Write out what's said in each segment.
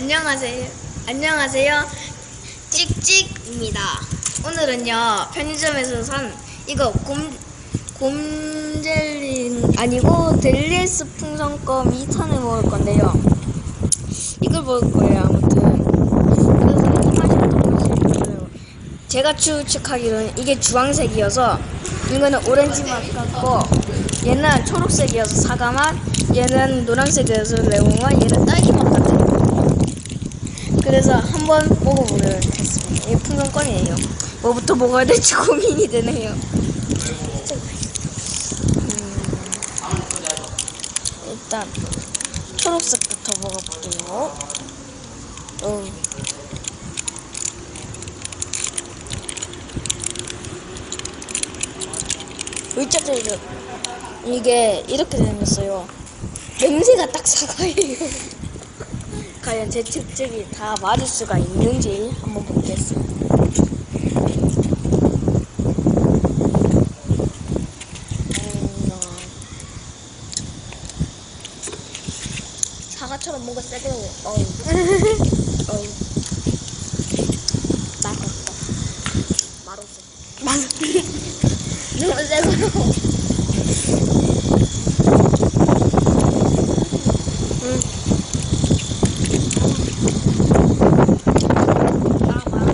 안녕하세요. 안녕하세요. 찍찍입니다. 오늘은요 편의점에서 산 이거 곰 곰젤리 아니고 델리스 풍선껌 2탄을 먹을 건데요. 이걸 먹을 거예요 아무튼. 제가 추측하기로는 이게 주황색이어서 이거는 오렌지 맛 같고 얘는 초록색이어서 사과 맛, 얘는 노란색이어서 레몬 맛, 얘는 딸기 맛 같아요. 그래서 한번 먹어보도록 하겠습니다. 이게 풍선껌이에요. 뭐부터 먹어야 될지 고민이 되네요. 음, 일단 초록색부터 먹어볼게요. 어. 물자들이 이게 이렇게 생겼어요. 냄새가 딱 사과예요. 과연 제 측정이 다 맞을 수가 있는지 한번 보겠습니다. 음, 어. 사과처럼 뭔가 세게 어우 어우 맛없다. 맛없어. 맛 너무 세고 음. 아, 맛.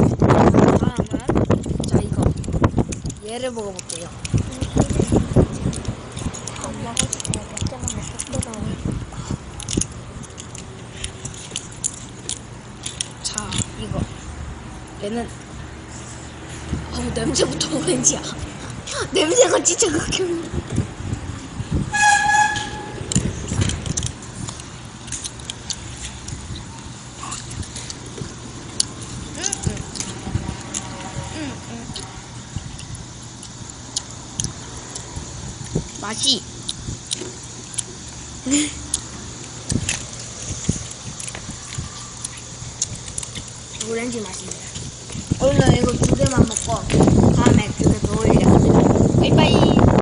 다음은 자 이거 얘를 먹어볼게요. 자 이거 얘는 어우 냄새부터 오렌지야. 냄새가 진짜 극혐. 맛이 오렌지 맛이네요. 오늘 이거 두 개만 먹고 다음에 두개더 올리겠습니다. 바이바이.